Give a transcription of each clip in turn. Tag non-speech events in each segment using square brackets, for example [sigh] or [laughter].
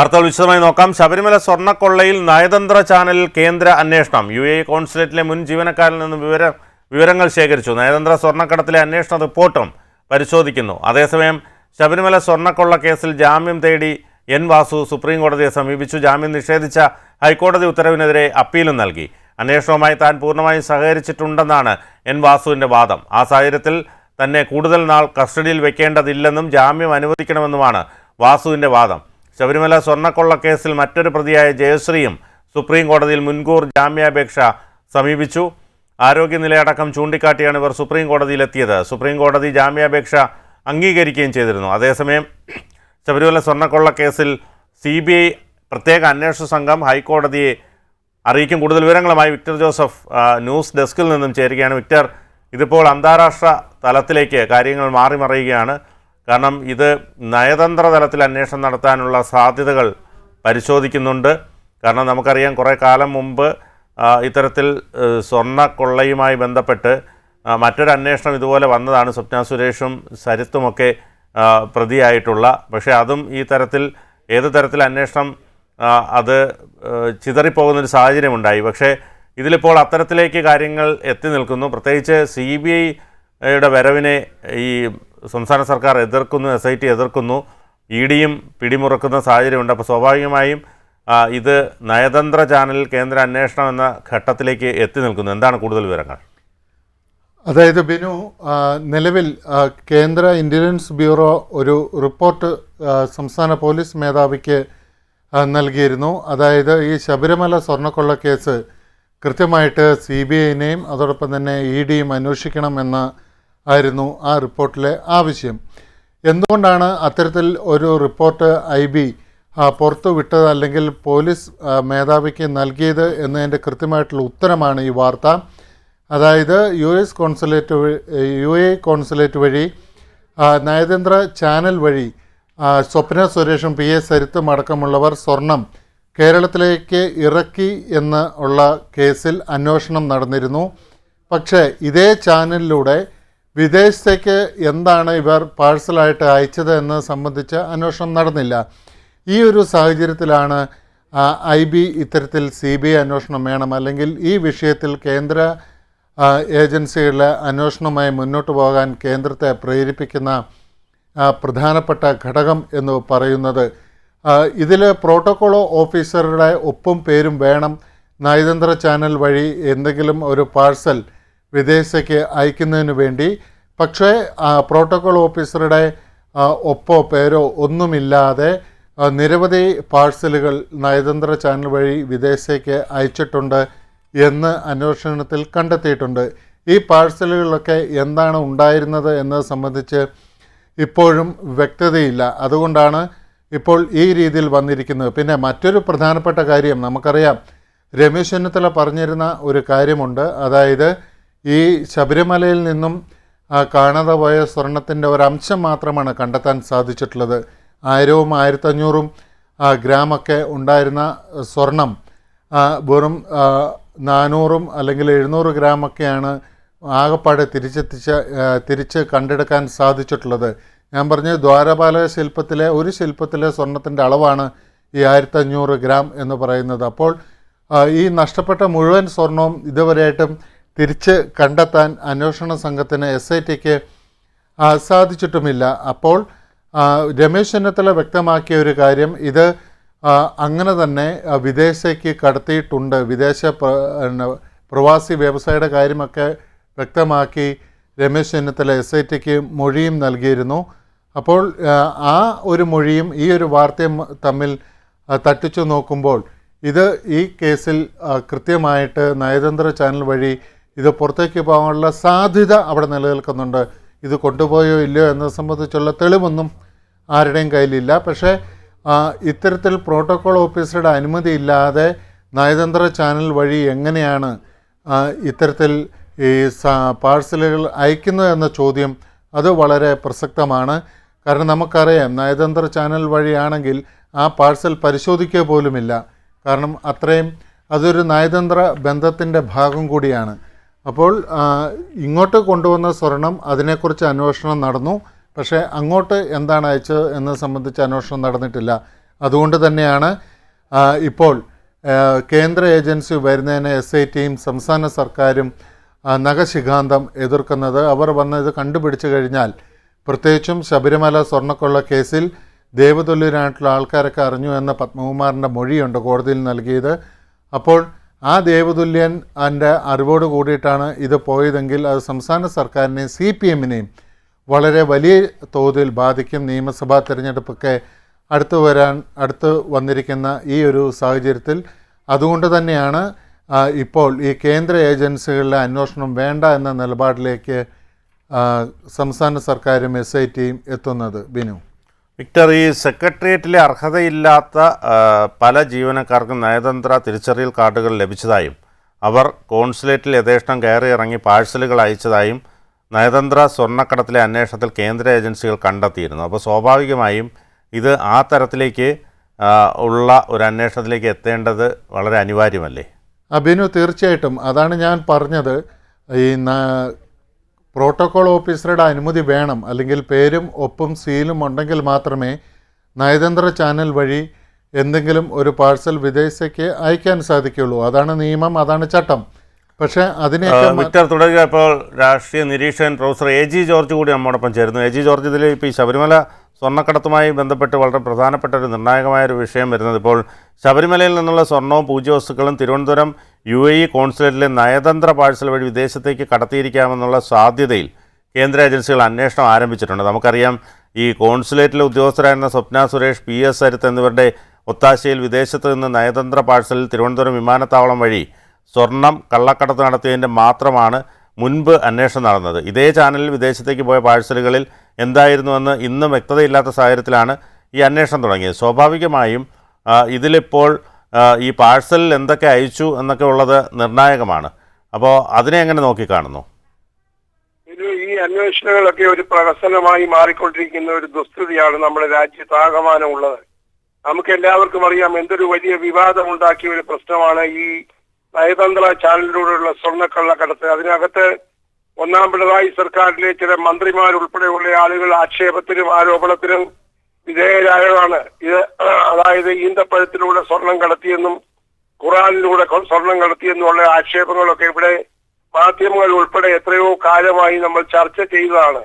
വാർത്തകൾ വിശദമായി നോക്കാം. ശബരിമല സ്വർണക്കൊള്ളയിൽ നയതന്ത്ര ചാനലിൽ കേന്ദ്ര അന്വേഷണം. യു എ കോൺസുലേറ്റിലെ മുൻ ജീവനക്കാരിൽ നിന്ന് വിവര വിവരങ്ങൾ ശേഖരിച്ചു. നയതന്ത്ര സ്വർണക്കടത്തിലെ അന്വേഷണ റിപ്പോർട്ടും പരിശോധിക്കുന്നു. അതേസമയം ശബരിമല സ്വർണക്കൊള്ള കേസിൽ ജാമ്യം തേടി എൻ വാസു സുപ്രീം കോടതിയെ സമീപിച്ചു. ജാമ്യം നിഷേധിച്ച ഹൈക്കോടതി ഉത്തരവിനെതിരെ അപ്പീലും നൽകി. അന്വേഷണവുമായി താൻ പൂർണമായും സഹകരിച്ചിട്ടുണ്ടെന്നാണ് എൻ വാസുവിന്റെ വാദം. ആ സാഹചര്യത്തിൽ തന്നെ കൂടുതൽ നാൾ കസ്റ്റഡിയിൽ വെക്കേണ്ടതില്ലെന്നും ജാമ്യം അനുവദിക്കണമെന്നുമാണ് വാസുവിന്റെ വാദം. ശബരിമല സ്വർണക്കൊള്ള കേസിൽ മറ്റൊരു പ്രതിയായ ജയശ്രീയും സുപ്രീം കോടതിയിൽ മുൻകൂർ ജാമ്യാപേക്ഷ സമീപിച്ചു. ആരോഗ്യനിലയടക്കം ചൂണ്ടിക്കാട്ടിയാണ് ഇവർ സുപ്രീം കോടതിയിലെത്തിയത്. സുപ്രീം കോടതി ജാമ്യാപേക്ഷ അംഗീകരിക്കുകയും ചെയ്തിരുന്നു. അതേസമയം ശബരിമല സ്വർണക്കൊള്ള കേസിൽ സി ബി ഐ പ്രത്യേക അന്വേഷണ സംഘം ഹൈക്കോടതിയെ അറിയിക്കും. കൂടുതൽ വിവരങ്ങളുമായി വിക്ടർ ജോസഫ് ന്യൂസ് ഡെസ്കിൽ നിന്നും ചേരുകയാണ് വിക്ടർ. ഇതിപ്പോൾ അന്താരാഷ്ട്ര തലത്തിലേക്ക് കാര്യങ്ങൾ മാറി മറിയുകയാണ് കാരണം ഇത് നയതന്ത്ര തലത്തിൽ അന്വേഷണം നടത്താനുള്ള സാധ്യതകൾ പരിശോധിക്കുന്നുണ്ട്. കാരണം നമുക്കറിയാം കുറേ കാലം മുമ്പ് ഇത്തരത്തിൽ സ്വർണ കൊള്ളയുമായി ബന്ധപ്പെട്ട് മറ്റൊരു അന്വേഷണം ഇതുപോലെ വന്നതാണ്. സ്വപ്ന സുരേഷും സരിത്തുമൊക്കെ പ്രതിയായിട്ടുള്ള. പക്ഷേ അതും ഈ തരത്തിൽ ഏത് തരത്തിൽ അന്വേഷണം അത് ചിതറിപ്പോകുന്നൊരു സാഹചര്യമുണ്ടായി. പക്ഷേ ഇതിലിപ്പോൾ അത്തരത്തിലേക്ക് കാര്യങ്ങൾ എത്തി നിൽക്കുന്നു. പ്രത്യേകിച്ച് സി ബി ഐയുടെ വരവിനെ ഈ സംസ്ഥാന സർക്കാർ എതിർക്കുന്നു എസ് ഐ ടി എതിർക്കുന്നു ഇ ഡിയും പിടിമുറുക്കുന്ന സാഹചര്യമുണ്ട്. അപ്പോൾ സ്വാഭാവികമായും ഇത് നയതന്ത്ര ചാനലിൽ കേന്ദ്ര അന്വേഷണം എന്ന ഘട്ടത്തിലേക്ക് എത്തി നിൽക്കുന്നു. എന്താണ് കൂടുതൽ വിവരങ്ങൾ? അതായത് ബിനു നിലവിൽ കേന്ദ്ര ഇന്റലിജൻസ് ബ്യൂറോ ഒരു റിപ്പോർട്ട് സംസ്ഥാന പോലീസ് മേധാവിക്ക് നൽകിയിരുന്നു. അതായത് ഈ ശബരിമല സ്വർണക്കൊള്ള കേസ് കൃത്യമായിട്ട് സി ബി ഐനെയും അതോടൊപ്പം തന്നെ ഇ ഡിയും അന്വേഷിക്കണമെന്ന് ആയിരുന്നു ആ റിപ്പോർട്ടിലെ ആവശ്യം എന്തുകൊണ്ടാണ് അത്തരത്തിൽ ഒരു റിപ്പോർട്ട് ഐ ബി പുറത്തു വിട്ടത് അല്ലെങ്കിൽ പോലീസ് മേധാവിക്ക് നൽകിയത് എന്നതിന്റെ കൃത്യമായിട്ടുള്ള ഉത്തരമാണ് ഈ വാർത്ത. അതായത് U S consulate U A consulate വഴി നയതന്ത്ര ചാനൽ വഴി സ്വപ്ന സുരേഷും പി എസ് സരിത്തും അടക്കമുള്ളവർ സ്വർണം കേരളത്തിലേക്ക് ഇറക്കി എന്ന് ഉള്ള കേസിൽ അന്വേഷണം നടന്നിരുന്നു. പക്ഷേ ഇതേ ചാനലിലൂടെ വിദേശത്തേക്ക് എന്താണ് ഇവർ പാഴ്സലായിട്ട് അയച്ചത് എന്ന് സംബന്ധിച്ച് അന്വേഷണം നടന്നില്ല. ഈ ഒരു സാഹചര്യത്തിലാണ് ഐ ബി ഇത്തരത്തിൽ സി ബി ഐ അന്വേഷണം വേണം. അല്ലെങ്കിൽ ഈ വിഷയത്തിൽ കേന്ദ്ര ഏജൻസികളിലെ അന്വേഷണവുമായി മുന്നോട്ട് പോകാൻ കേന്ദ്രത്തെ പ്രേരിപ്പിക്കുന്ന പ്രധാനപ്പെട്ട ഘടകം എന്ന് പറയുന്നത് ഇതിൽ പ്രോട്ടോകോൾ ഓഫീസറുടെ ഒപ്പും പേരും വേണം. നയതന്ത്ര ചാനൽ വഴി എന്തെങ്കിലും ഒരു പാഴ്സൽ വിദേശത്തേക്ക് അയക്കുന്നതിന് വേണ്ടി. പക്ഷേ പ്രോട്ടോകോൾ ഓഫീസറുടെ ഒപ്പോ പേരോ ഒന്നുമില്ലാതെ നിരവധി പാഴ്സലുകൾ നയതന്ത്ര ചാനൽ വഴി വിദേശത്തേക്ക് അയച്ചിട്ടുണ്ട് എന്ന് അന്വേഷണത്തിൽ കണ്ടെത്തിയിട്ടുണ്ട്. ഈ പാഴ്സലുകളിലൊക്കെ എന്താണ് ഉണ്ടായിരുന്നത് എന്നത് സംബന്ധിച്ച് ഇപ്പോഴും വ്യക്തതയില്ല. അതുകൊണ്ടാണ് ഇപ്പോൾ ഈ രീതിയിൽ വന്നിരിക്കുന്നത്. പിന്നെ മറ്റൊരു പ്രധാനപ്പെട്ട കാര്യം നമുക്കറിയാം. രമേശ് ചെന്നിത്തല പറഞ്ഞിരുന്ന ഒരു കാര്യമുണ്ട്. അതായത് ഈ ശബരിമലയിൽ നിന്നും കാണാതെ പോയ സ്വർണത്തിന്റെ ഒരംശം മാത്രമാണ് കണ്ടെത്താൻ സാധിച്ചിട്ടുള്ളത്. ആയിരവും ആയിരത്തഞ്ഞൂറും ഗ്രാമൊക്കെ ഉണ്ടായിരുന്ന സ്വർണം വെറും നാനൂറും അല്ലെങ്കിൽ എഴുന്നൂറ് ഗ്രാമൊക്കെയാണ് ആകപ്പാടെ തിരിച്ചെത്തിച്ച തിരിച്ച് കണ്ടെടുക്കാൻ സാധിച്ചിട്ടുള്ളത്. ഞാൻ പറഞ്ഞ ദ്വാരപാലക ശില്പത്തിലെ ഒരു ശില്പത്തിലെ സ്വർണത്തിന്റെ അളവാണ് ഈ ആയിരത്തഞ്ഞൂറ് ഗ്രാം എന്ന് പറയുന്നത്. അപ്പോൾ ഈ നഷ്ടപ്പെട്ട മുഴുവൻ സ്വർണവും ഇതുവരെയായിട്ടും തിരിച്ച് കണ്ടെത്താൻ അന്വേഷണ സംഘത്തിന് എസ് ഐ ടിക്ക് സാധിച്ചിട്ടുമില്ല. അപ്പോൾ രമേശ് ചെന്നിത്തല വ്യക്തമാക്കിയ ഒരു കാര്യം ഇത് അങ്ങനെ തന്നെ വിദേശത്തേക്ക് കടത്തിയിട്ടുണ്ട്. വിദേശ പ്രവാസി വ്യവസായിയുടെ കാര്യമൊക്കെ വ്യക്തമാക്കി രമേശ് ചെന്നിത്തല എസ് ഐ ടിക്ക് മൊഴിയും നൽകിയിരുന്നു. അപ്പോൾ ആ, ഒരു മൊഴിയും ഈ ഒരു വാർത്തയും തമ്മിൽ തട്ടിച്ചു നോക്കുമ്പോൾ ഇത് ഈ കേസിൽ കൃത്യമായിട്ട് നയതന്ത്ര ചാനൽ വഴി ഇത് പുറത്തേക്ക് പോകാനുള്ള സാധ്യത അവിടെ നിലനിൽക്കുന്നുണ്ട്. ഇത് കൊണ്ടുപോയോ ഇല്ലയോ എന്നത് സംബന്ധിച്ചുള്ള തെളിവൊന്നും ആരുടെയും കയ്യിലില്ല. പക്ഷേ ഇത്തരത്തിൽ പ്രോട്ടോകോൾ ഓഫീസറുടെ അനുമതി ഇല്ലാതെ നയതന്ത്ര ചാനൽ വഴി എങ്ങനെയാണ് ഇത്തരത്തിൽ ഈ പാഴ്സലുകൾ അയക്കുന്നത് എന്ന ചോദ്യം അത് വളരെ പ്രസക്തമാണ്. കാരണം നമുക്കറിയാം നയതന്ത്ര ചാനൽ വഴിയാണെങ്കിൽ ആ പാഴ്സൽ പരിശോധിക്കുക പോലുമില്ല. കാരണം അത്രയും അതൊരു നയതന്ത്ര ബന്ധത്തിന്റെ ഭാഗം കൂടിയാണ്. അപ്പോൾ ഇങ്ങോട്ട് കൊണ്ടുവന്ന സ്വർണം അതിനെക്കുറിച്ച് അന്വേഷണം നടന്നു. പക്ഷേ അങ്ങോട്ട് എന്താണ് അയച്ചത് എന്നത് സംബന്ധിച്ച് അന്വേഷണം നടന്നിട്ടില്ല. അതുകൊണ്ട് തന്നെയാണ് ഇപ്പോൾ കേന്ദ്ര ഏജൻസി വരുന്നതിന് എസ് ഐ ടിയും സംസ്ഥാന സർക്കാരും നഖശിഖാന്തം എതിർക്കുന്നത്. അവർ വന്ന് ഇത് കണ്ടുപിടിച്ചു കഴിഞ്ഞാൽ പ്രത്യേകിച്ചും ശബരിമല സ്വർണക്കൊള്ള കേസിൽ ദേവതുല്യനായിട്ടുള്ള ആൾക്കാരൊക്കെ അറിഞ്ഞു എന്ന പത്മകുമാറിന്റെ മൊഴിയുണ്ട് കോടതിയിൽ നൽകിയത്. അപ്പോൾ ആ ദേവതുല്യൻ അതിന്റെ അറിവോട് കൂടിയിട്ടാണ് ഇത് പോയതെങ്കിൽ അത് സംസ്ഥാന സർക്കാരിനെയും സി പി എമ്മിനെയും വളരെ വലിയ തോതിൽ ബാധിക്കും. നിയമസഭാ തിരഞ്ഞെടുപ്പൊക്കെ അടുത്ത് വരാൻ അടുത്ത് വന്നിരിക്കുന്ന ഈ ഒരു സാഹചര്യത്തിൽ അതുകൊണ്ട് തന്നെയാണ് ഇപ്പോൾ ഈ കേന്ദ്ര ഏജൻസികളിലെ അന്വേഷണം വേണ്ട എന്ന നിലപാടിലേക്ക് സംസ്ഥാന സർക്കാരും എസ് ഐ ടിയും എത്തുന്നത്. ബിനു. വിക്ടർ ഈ സെക്രട്ടേറിയറ്റിലെ അർഹതയില്ലാത്ത പല ജീവനക്കാർക്കും നയതന്ത്ര തിരിച്ചറിയൽ കാർഡുകൾ ലഭിച്ചതായും അവർ കോൺസുലേറ്റിൽ യഥേഷ്ടം കയറി ഇറങ്ങി പാഴ്സലുകൾ അയച്ചതായും നയതന്ത്ര സ്വർണക്കടത്തിലെ അന്വേഷണത്തിൽ കേന്ദ്ര ഏജൻസികൾ കണ്ടെത്തിയിരുന്നു. അപ്പോൾ സ്വാഭാവികമായും ഇത് ആ തരത്തിലേക്ക് ഉള്ള ഒരു അന്വേഷണത്തിലേക്ക് എത്തേണ്ടത് വളരെ അനിവാര്യമല്ലേ? അഭിനു തീർച്ചയായിട്ടും. അതാണ് ഞാൻ പറഞ്ഞത്. ഈ പ്രോട്ടോകോൾ ഓഫീസറുടെ അനുമതി വേണം അല്ലെങ്കിൽ പേരും ഒപ്പും സീലും ഉണ്ടെങ്കിൽ മാത്രമേ നയതന്ത്ര ചാനൽ വഴി എന്തെങ്കിലും ഒരു പാഴ്സൽ വിദേശത്തേക്ക് അയക്കാൻ സാധിക്കുള്ളൂ അതാണ് നിയമം അതാണ് ചട്ടം. പക്ഷേ അതിനെ വിക്ടർ തുടരുക ഇപ്പോൾ രാഷ്ട്രീയ നിരീക്ഷകൻ പ്രൊഫസർ എ ജി ജോർജ് കൂടി നമ്മോടൊപ്പം ചേരുന്നു. എ ജി ജോർജ് ഇതിൽ ഇപ്പോൾ ഈ ശബരിമല സ്വർണക്കടത്തുമായി ബന്ധപ്പെട്ട് വളരെ പ്രധാനപ്പെട്ട ഒരു നിർണായകമായ ഒരു വിഷയം വരുന്നത് ഇപ്പോൾ ശബരിമലയിൽ നിന്നുള്ള സ്വർണവും പൂജ്യവസ്തുക്കളും തിരുവനന്തപുരം യു എ ഇ കോൺസുലേറ്റിലെ നയതന്ത്ര പാഴ്സൽ വഴി വിദേശത്തേക്ക് കടത്തിയിരിക്കാമെന്നുള്ള സാധ്യതയിൽ കേന്ദ്ര ഏജൻസികൾ അന്വേഷണം ആരംഭിച്ചിട്ടുണ്ട്. നമുക്കറിയാം ഈ കോൺസുലേറ്റിലെ ഉദ്യോഗസ്ഥരായിരുന്ന സ്വപ്ന സുരേഷ് പി എസ് സരിത്ത് എന്നിവരുടെ ഒത്താശയിൽ വിദേശത്ത് നിന്ന് നയതന്ത്ര പാഴ്സലിൽ തിരുവനന്തപുരം വിമാനത്താവളം വഴി സ്വർണം കള്ളക്കടത്ത് നടത്തിയതിന്റെ മാത്രമാണ് മുൻപ് അന്വേഷണം നടന്നത്. ഇതേ ചാനലിൽ വിദേശത്തേക്ക് പോയ പാഴ്സലുകളിൽ എന്തായിരുന്നുവെന്ന് ഇന്നും വ്യക്തതയില്ലാത്ത സാഹചര്യത്തിലാണ് ഈ അന്വേഷണം തുടങ്ങിയത്. സ്വാഭാവികമായും ഇതിലിപ്പോൾ ഈ പാഴ്സലിൽ എന്തൊക്കെ അയച്ചു എന്നൊക്കെ ഉള്ളത് നിർണായകമാണ്. അപ്പോൾ അതിനെ എങ്ങനെ നോക്കിക്കാണുന്നു? ഈ അന്വേഷണങ്ങളൊക്കെ ഒരു പ്രഹസനമായി മാറിക്കൊണ്ടിരിക്കുന്ന ഒരു ദുസ്ഥിതിയാണ് നമ്മുടെ രാജ്യത്താകമാനമുള്ളത് നമുക്ക് എല്ലാവർക്കും അറിയാം എന്തൊരു വലിയ വിവാദം ഉണ്ടാക്കിയ ഒരു പ്രശ്നമാണ് ഈ നയതന്ത്ര ചാനലിലൂടെയുള്ള സ്വർണക്കള്ളക്കടത്ത്. അതിനകത്ത് ഒന്നാം പിണറായി സർക്കാരിലെ ചില മന്ത്രിമാരുൾപ്പെടെയുള്ള ആളുകൾ ആക്ഷേപത്തിനും ആരോപണത്തിനും വിധേയരായതാണ് ഇത് [clears throat] അതായത് ഈന്തപ്പഴത്തിലൂടെ സ്വർണം കടത്തിയെന്നും ഖുറാനിലൂടെ സ്വർണം കടത്തിയെന്നുള്ള ആക്ഷേപങ്ങളൊക്കെ ഇവിടെ മാധ്യമങ്ങൾ ഉൾപ്പെടെ എത്രയോ കാലമായി നമ്മൾ ചർച്ച ചെയ്തതാണ്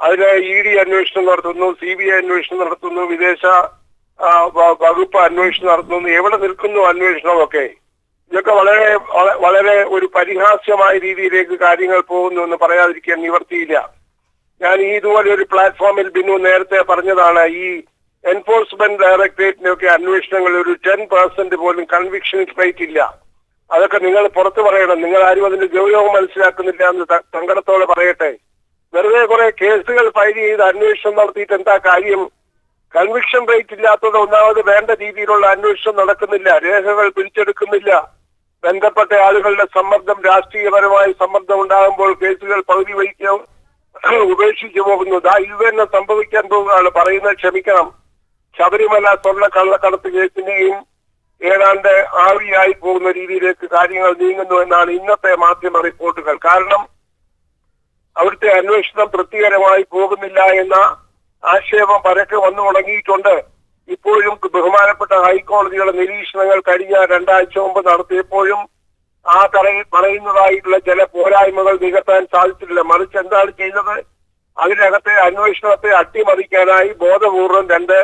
അതിന് ഇ ഡി അന്വേഷണം നടത്തുന്നു സി ബി ഐ അന്വേഷണം നടത്തുന്നു വിദേശ വകുപ്പ് അന്വേഷണം നടത്തുന്നു എവിടെ നിൽക്കുന്നു അന്വേഷണമൊക്കെ. ഇതൊക്കെ വളരെ വളരെ ഒരു പരിഹാസ്യമായ രീതിയിലേക്ക് കാര്യങ്ങൾ പോകുന്നു എന്ന് പറയാതിരിക്കാൻ നിവർത്തിയില്ല ഞാൻ ഈ ഇതുപോലെ ഒരു പ്ലാറ്റ്ഫോമിൽ ബിനു നേരത്തെ പറഞ്ഞതാണ് ഈ എൻഫോഴ്സ്മെന്റ് ഡയറക്ടറേറ്റിനൊക്കെ അന്വേഷണങ്ങൾ ഒരു ടെൻ പെർസെന്റ് പോലും കൺവിക്ഷൻ റേറ്റ് ഇല്ല. അതൊക്കെ നിങ്ങൾ പുറത്തു പറയണം. നിങ്ങൾ ആരും അതിന്റെ ഗൗരവം മനസ്സിലാക്കുന്നില്ല എന്ന് സങ്കടത്തോടെ പറയട്ടെ. വെറുതെ കുറെ കേസുകൾ ഫയൽ ചെയ്ത് അന്വേഷണം നടത്തിയിട്ട് എന്താ കാര്യം? കൺവിക്ഷൻ റേറ്റ് ഇല്ലാത്തത് ഒന്നാമത് വേണ്ട രീതിയിലുള്ള അന്വേഷണം നടക്കുന്നില്ല. രേഖകൾ പിടിച്ചെടുക്കുന്നില്ല. ബന്ധപ്പെട്ട ആളുകളുടെ സമ്മർദ്ദം രാഷ്ട്രീയപരമായ സമ്മർദ്ദം ഉണ്ടാകുമ്പോൾ കേസുകൾ പകുതി വഹിക്കോ ഉപേക്ഷിച്ചു പോകുന്നത്. ആ ഇത് തന്നെ സംഭവിക്കാൻ പോകുകയാണ്. പറയുന്നത് ക്ഷമിക്കണം. ശബരിമല സ്വർണ കള്ളക്കടത്ത് കേസിന്റെയും ഏതാണ്ട് ആവിയായി പോകുന്ന രീതിയിലേക്ക് കാര്യങ്ങൾ നീങ്ങുന്നു എന്നാണ് ഇന്നത്തെ മാധ്യമ റിപ്പോർട്ടുകൾ. കാരണം അവിടുത്തെ അന്വേഷണം തൃപ്തികരമായി പോകുന്നില്ല എന്ന ആക്ഷേപം പരക്കെ വന്നു തുടങ്ങിയിട്ടുണ്ട്. ഇപ്പോഴും ബഹുമാനപ്പെട്ട ഹൈക്കോടതിയുടെ നിരീക്ഷണങ്ങൾ കഴിഞ്ഞ രണ്ടാഴ്ച മുമ്പ് നടത്തിയപ്പോഴും ആ തറയിൽ പറയുന്നതായിട്ടുള്ള ചില പോരായ്മകൾ നികത്താൻ സാധിച്ചിട്ടില്ല. മറിച്ച് എന്താണ് ചെയ്തത് അതിനകത്തെ അന്വേഷണത്തെ അട്ടിമറിക്കാനായി ബോധപൂർവം രണ്ട്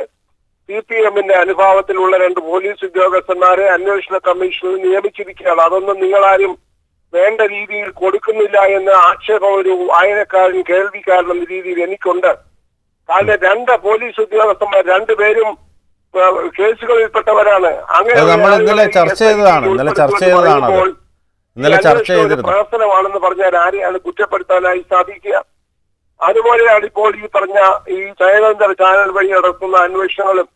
സി പി എമ്മിന്റെ അനുഭാവത്തിലുള്ള രണ്ട് പോലീസ് ഉദ്യോഗസ്ഥന്മാരെ അന്വേഷണ കമ്മീഷനിൽ നിയമിച്ചിരിക്കുകയാണ്. അതൊന്നും നിങ്ങളാരും വേണ്ട രീതിയിൽ കൊടുക്കുന്നില്ല എന്ന ആക്ഷേപം ഒരു വായനക്കാരൻ കേൾവിക്കാരൻ എന്ന രീതിയിൽ എനിക്കുണ്ട്. കാരണം രണ്ട് പോലീസ് ഉദ്യോഗസ്ഥന്മാർ രണ്ടുപേരും കേസുകളിൽപ്പെട്ടവരാണ്. അങ്ങനെ നമ്മൾ ഇന്നലെ ചർച്ച ചെയ്തതാണ്. ഇന്നലെ ചർച്ച ചെയ്തതാണ് ഇന്നലെ ചർച്ച ചെയ്തിരുന്നു. പ്രഹസനമാണെന്ന് പറഞ്ഞാൽ ആരെയാണ് കുറ്റപ്പെടുത്താനായി സാധിക്കുക? അതുപോലെയാണ് ഇപ്പോൾ ഈ പറഞ്ഞ ഈ നയതന്ത്ര ചാനൽ വഴി നടത്തുന്ന അന്വേഷണങ്ങളും.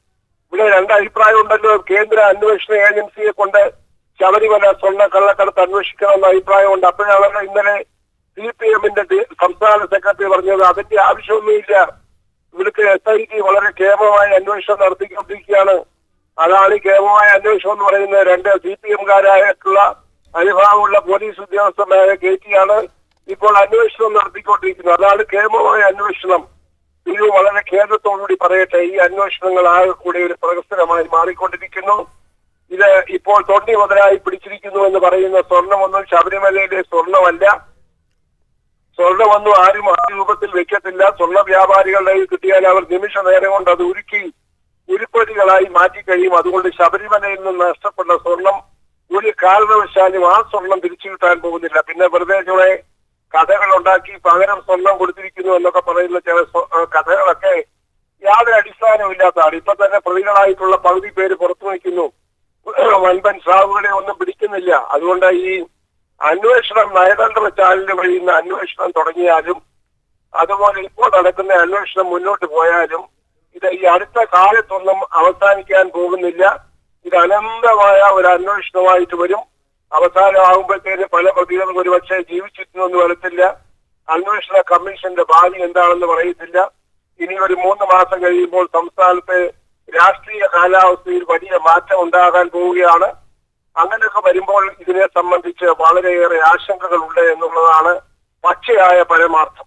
ഇവിടെ രണ്ട് അഭിപ്രായം ഉണ്ടല്ലോ. കേന്ദ്ര അന്വേഷണ ഏജൻസിയെ കൊണ്ട് ശബരിമല സ്വർണ കള്ളക്കടത്ത് അന്വേഷിക്കണമെന്ന അഭിപ്രായമുണ്ട്. അപ്പോഴാണല്ലോ ഇന്നലെ സി പി എമ്മിന്റെ സംസ്ഥാന സെക്രട്ടറി പറഞ്ഞത് അതിന്റെ ആവശ്യമൊന്നുമില്ല. ഇവിടുത്തെ എസ് ഐ ടി വളരെ കേമമായ അന്വേഷണം നടത്തിക്കൊണ്ടിരിക്കുകയാണ്. അതാണ് ഈ കേമമായ അന്വേഷണം എന്ന് പറയുന്നത്. രണ്ട് സി പി എംകാരായിട്ടുള്ള അനുഭാവമുള്ള പോലീസ് ഉദ്യോഗസ്ഥന്മാരെ കയറ്റിയാണ് ഇപ്പോൾ അന്വേഷണം നടത്തിക്കൊണ്ടിരിക്കുന്നു. അതാണ് കേമമായ അന്വേഷണം. ഇത് വളരെ ഖേദത്തോടുകൂടി പറയട്ടെ ഈ അന്വേഷണങ്ങൾ ആകെ കൂടി ഒരു പ്രകസ്തരമായി മാറിക്കൊണ്ടിരിക്കുന്നു. ഇത് ഇപ്പോൾ തൊണ്ടി മുതലായി പിടിച്ചിരിക്കുന്നു എന്ന് പറയുന്ന സ്വർണമൊന്നും ശബരിമലയിലെ സ്വർണമല്ല. സ്വർണമൊന്നും ആരും ആ രൂപത്തിൽ വെക്കത്തില്ല. സ്വർണ വ്യാപാരികളുടെ കിട്ടിയാൽ അവർ നിമിഷ നേരം കൊണ്ട് അത് ഉരുക്കി ഉരുപ്പടികളായി മാറ്റിക്കഴിയും അതുകൊണ്ട് ശബരിമലയിൽ നിന്ന് നഷ്ടപ്പെട്ട സ്വർണം ഒരു കാരണവശാലും ആ സ്വർണം തിരിച്ചു കിട്ടാൻ പോകുന്നില്ല. പിന്നെ വെറുതെ കഥകൾ ഉണ്ടാക്കി പകരം സ്വർണം കൊടുത്തിരിക്കുന്നു എന്നൊക്കെ പറയുന്ന ചില കഥകളൊക്കെ യാതൊരു അടിസ്ഥാനമില്ലാത്തതാണ് ഇപ്പൊ തന്നെ പ്രതികളായിട്ടുള്ള പകുതി പേര് പുറത്തു വയ്ക്കുന്നു. [clears throat] വൻപൻ സ്രാവുകളെ ഒന്നും പിടിക്കുന്നില്ല. അതുകൊണ്ട് ഈ അന്വേഷണം നയതന്ത്ര ചാനൽ വഴി ഇന്ന് അന്വേഷണം തുടങ്ങിയാലും അതുപോലെ ഇപ്പോൾ നടക്കുന്ന അന്വേഷണം മുന്നോട്ട് പോയാലും ഇത് ഈ അടുത്ത കാലത്തൊന്നും അവസാനിക്കാൻ പോകുന്നില്ല. ഇത് അനന്തമായ ഒരു അന്വേഷണമായിട്ട് വരും. അവസാനമാകുമ്പോഴത്തേന് പല പ്രതികളും ഒരുപക്ഷെ ജീവിച്ചിരുന്നൊന്നും വരത്തില്ല. അന്വേഷണ കമ്മീഷന്റെ ഭാവി എന്താണെന്ന് പറയത്തില്ല. ഇനി ഒരു മൂന്ന് മാസം കഴിയുമ്പോൾ സംസ്ഥാനത്ത് രാഷ്ട്രീയ കാലാവസ്ഥയിൽ വലിയ മാറ്റം ഉണ്ടാകാൻ പോവുകയാണ്. അങ്ങനെയൊക്കെ വരുമ്പോൾ ഇതിനെ സംബന്ധിച്ച് വളരെയേറെ ആശങ്കകളുണ്ട് എന്നുള്ളതാണ് പച്ചയായ പരമാർത്ഥം.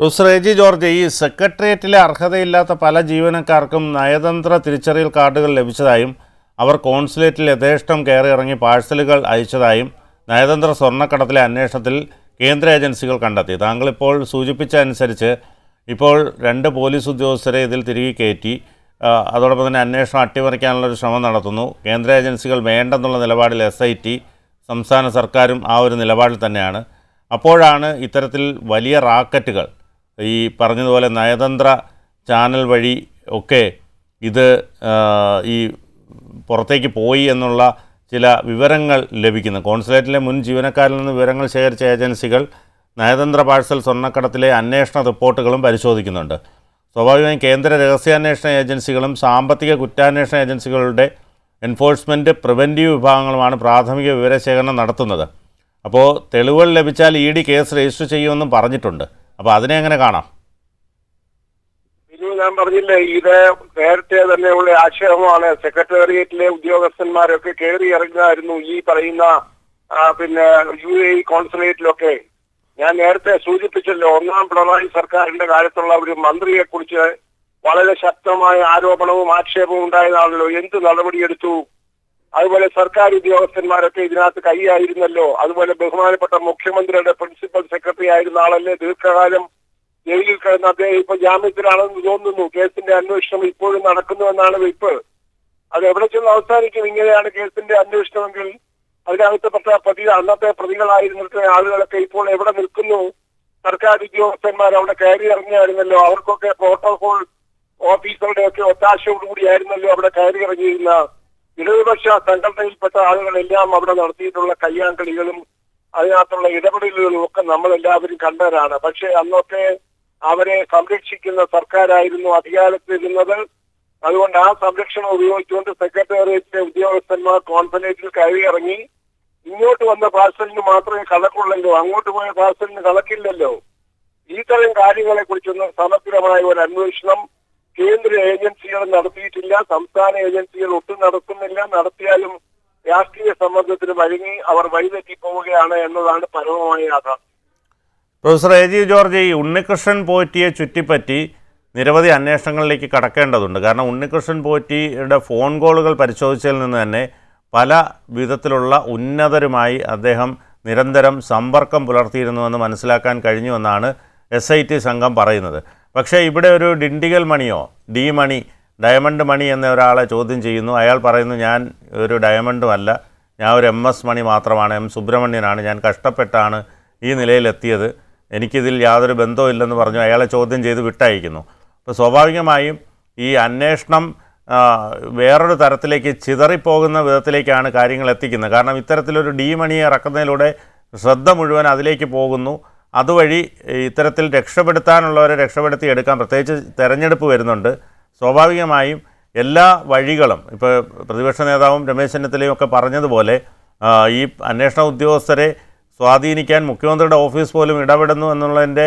പ്രൊഫസർ എ ജി ജോർജ് ഈ സെക്രട്ടേറിയറ്റിലെ അർഹതയില്ലാത്ത പല ജീവനക്കാർക്കും നയതന്ത്ര തിരിച്ചറിയൽ കാർഡുകൾ ലഭിച്ചതായും അവർ കോൺസുലേറ്റിൽ യഥേഷ്ടം കയറി ഇറങ്ങി പാഴ്സലുകൾ അയച്ചതായും നയതന്ത്ര സ്വർണക്കടത്തിലെ അന്വേഷണത്തിൽ കേന്ദ്ര ഏജൻസികൾ കണ്ടെത്തി. താങ്കളിപ്പോൾ സൂചിപ്പിച്ച അനുസരിച്ച് ഇപ്പോൾ രണ്ട് പോലീസ് ഉദ്യോഗസ്ഥരെ ഇതിൽ തിരികെ കയറ്റി അതോടൊപ്പം തന്നെ അന്വേഷണം അട്ടിമറിക്കാനുള്ളൊരു ശ്രമം നടത്തുന്നു. കേന്ദ്ര ഏജൻസികൾ വേണ്ടെന്നുള്ള നിലപാടിൽ എസ് ഐ ടി സംസ്ഥാന സർക്കാരും ആ ഒരു നിലപാടിൽ തന്നെയാണ്. അപ്പോഴാണ് ഇത്തരത്തിൽ വലിയ റാക്കറ്റുകൾ. ഈ പറഞ്ഞതുപോലെ നയതന്ത്ര ചാനൽ വഴി ഒക്കെ ഇത് ഈ പുറത്തേക്ക് പോയി എന്നുള്ള ചില വിവരങ്ങൾ ലഭിക്കുന്നു. കോൺസുലേറ്റിലെ മുൻ ജീവനക്കാരിൽ നിന്ന് വിവരങ്ങൾ ശേഖരിച്ച ഏജൻസികൾ നയതന്ത്ര പാഴ്സൽ സ്വർണക്കടത്തിലെ അന്വേഷണ റിപ്പോർട്ടുകളും പരിശോധിക്കുന്നുണ്ട്. സ്വാഭാവികമായും കേന്ദ്ര രഹസ്യാന്വേഷണ ഏജൻസികളും സാമ്പത്തിക കുറ്റാന്വേഷണ ഏജൻസികളുടെ എൻഫോഴ്സ്മെന്റ് പ്രിവന്റീവ് വിഭാഗങ്ങളുമാണ് പ്രാഥമിക വിവരശേഖരണം നടത്തുന്നത്. അപ്പോൾ തെളിവുകൾ ലഭിച്ചാൽ ഇ ഡി കേസ് രജിസ്റ്റർ ചെയ്യുമെന്നും പറഞ്ഞിട്ടുണ്ട്. അപ്പോൾ അതിനെ എങ്ങനെ കാണാം? ഞാൻ പറഞ്ഞില്ലേ? ഇത് നേരത്തെ തന്നെയുള്ള ആക്ഷേപമാണ്. സെക്രട്ടേറിയറ്റിലെ ഉദ്യോഗസ്ഥന്മാരൊക്കെ കയറി ഇറങ്ങുമായിരുന്നു ഈ പറയുന്ന പിന്നെ യു എ കോൺസുലേറ്റിലൊക്കെ. ഞാൻ നേരത്തെ സൂചിപ്പിച്ചല്ലോ ഒന്നാം പിണറായി സർക്കാരിന്റെ കാലത്തുള്ള ഒരു മന്ത്രിയെ കുറിച്ച് വളരെ ശക്തമായ ആരോപണവും ആക്ഷേപവും ഉണ്ടായതാണല്ലോ. എന്ത് നടപടിയെടുത്തു? അതുപോലെ സർക്കാർ ഉദ്യോഗസ്ഥന്മാരൊക്കെ ഇതിനകത്ത് കൈയായിരുന്നല്ലോ. അതുപോലെ ബഹുമാനപ്പെട്ട മുഖ്യമന്ത്രിയുടെ പ്രിൻസിപ്പൽ സെക്രട്ടറി ആയിരുന്ന ആളല്ലേ ദീർഘകാലം ജയിലിൽ കിടന്ന അദ്ദേഹം ഇപ്പൊ ജാമ്യത്തിലാണെന്ന് തോന്നുന്നു. കേസിന്റെ അന്വേഷണം ഇപ്പോഴും നടക്കുന്നുവെന്നാണ് വെയ്പ്പ്. അത് എവിടെ ചെന്ന് അവസാനിക്കും? ഇങ്ങനെയാണ് കേസിന്റെ അന്വേഷണമെങ്കിൽ അതിനകത്ത് അതിനകത്തപ്പെട്ട പ്രതി അന്നത്തെ പ്രതികളായിരുന്നിട്ട് ആളുകളൊക്കെ ഇപ്പോൾ എവിടെ നിൽക്കുന്നു? സർക്കാർ ഉദ്യോഗസ്ഥന്മാർ അവിടെ കയറി ഇറങ്ങിയായിരുന്നല്ലോ. അവർക്കൊക്കെ പ്രോട്ടോകോൾ ഓഫീസറുടെ ഒക്കെ ഒത്താശയോടുകൂടിയായിരുന്നല്ലോ അവിടെ കയറി ഇറങ്ങിയിരുന്ന. ഇടതുപക്ഷ സംഘടനയിൽപ്പെട്ട ആളുകളെല്ലാം അവിടെ നടത്തിയിട്ടുള്ള കയ്യാങ്കളികളും അതിനകത്തുള്ള ഇടപെടലുകളും ഒക്കെ നമ്മൾ എല്ലാവരും കണ്ടവരാണ്. പക്ഷെ അന്നൊക്കെ അവരെ സംരക്ഷിക്കുന്ന സർക്കാരായിരുന്നു അധികാരത്തിലിരുന്നത്. അതുകൊണ്ട് ആ സംരക്ഷണം ഉപയോഗിച്ചുകൊണ്ട് സെക്രട്ടേറിയറ്റിലെ ഉദ്യോഗസ്ഥന്മാർ കോൺഫറൻസിൽ കയറി ഇറങ്ങി ഇങ്ങോട്ട് വന്ന പാർസലിന് മാത്രമേ കണക്കുള്ളല്ലോ അങ്ങോട്ട് പോയ പാർസലിന് കണക്കില്ലല്ലോ ഈ തരം കാര്യങ്ങളെ കുറിച്ചൊന്നും സമഗ്രമായ ഒരു അന്വേഷണം കേന്ദ്ര ഏജൻസികൾ നടത്തിയിട്ടില്ല. സംസ്ഥാന ഏജൻസികൾ ഒട്ടും നടത്തുന്നില്ല. നടത്തിയാലും രാഷ്ട്രീയ സമ്മർദ്ദത്തിന് വഴങ്ങി അവർ വഴിതെറ്റി പോവുകയാണ് എന്നതാണ് പരമമായ യാഥാർത്ഥ്യം. പ്രൊഫസർ എ ജി ജോർജ് ഈ ഉണ്ണികൃഷ്ണൻ പോറ്റിയെ ചുറ്റിപ്പറ്റി നിരവധി അന്വേഷണങ്ങളിലേക്ക് കടക്കേണ്ടതുണ്ട്. കാരണം ഉണ്ണികൃഷ്ണൻ പോറ്റിയുടെ ഫോൺ കോളുകൾ പരിശോധിച്ചതിൽ നിന്ന് തന്നെ പല വിധത്തിലുള്ള ഉന്നതരുമായി അദ്ദേഹം നിരന്തരം സമ്പർക്കം പുലർത്തിയിരുന്നുവെന്ന് മനസ്സിലാക്കാൻ കഴിഞ്ഞുവെന്നാണ് എസ് ഐ ടി സംഘം പറയുന്നത്. പക്ഷേ ഇവിടെ ഒരു ഡിണ്ടിഗൽ മണിയോ ഡി മണി ഡയമണ്ട് മണി എന്ന ഒരാളെ ചോദ്യം ചെയ്യുന്നു. അയാൾ പറയുന്നു ഞാൻ ഒരു ഡയമണ്ടുമല്ല ഞാൻ ഒരു എം എസ് മണി മാത്രമാണ് എം സുബ്രഹ്മണ്യനാണ് ഞാൻ കഷ്ടപ്പെട്ടാണ് ഈ നിലയിലെത്തിയത്. എനിക്കിതിൽ യാതൊരു ബന്ധവുമില്ലെന്ന് പറഞ്ഞു അയാളെ ചോദ്യം ചെയ്ത് വിട്ടയക്കുന്നു. അപ്പോൾ സ്വാഭാവികമായും ഈ അന്വേഷണം വേറൊരു തരത്തിലേക്ക് ചിതറിപ്പോകുന്ന വിധത്തിലേക്കാണ് കാര്യങ്ങൾ എത്തിക്കുന്നത്. കാരണം ഇത്തരത്തിലൊരു ഡി മണിയെ ഇറക്കുന്നതിലൂടെ ശ്രദ്ധ മുഴുവൻ അതിലേക്ക് പോകുന്നു. അതുവഴി ഇത്തരത്തിൽ രക്ഷപ്പെടുത്താനുള്ളവരെ രക്ഷപ്പെടുത്തി എടുക്കാൻ പ്രത്യേകിച്ച് തെരഞ്ഞെടുപ്പ് വരുന്നുണ്ട്. സ്വാഭാവികമായും എല്ലാ വഴികളും ഇപ്പോൾ പ്രതിപക്ഷ നേതാവും രമേശ് ചെന്നിത്തലയും ഒക്കെ പറഞ്ഞതുപോലെ ഈ അന്വേഷണ ഉദ്യോഗസ്ഥരെ സ്വാധീനിക്കാൻ മുഖ്യമന്ത്രിയുടെ ഓഫീസ് പോലും ഇടപെടുന്നു എന്നുള്ളതിന്റെ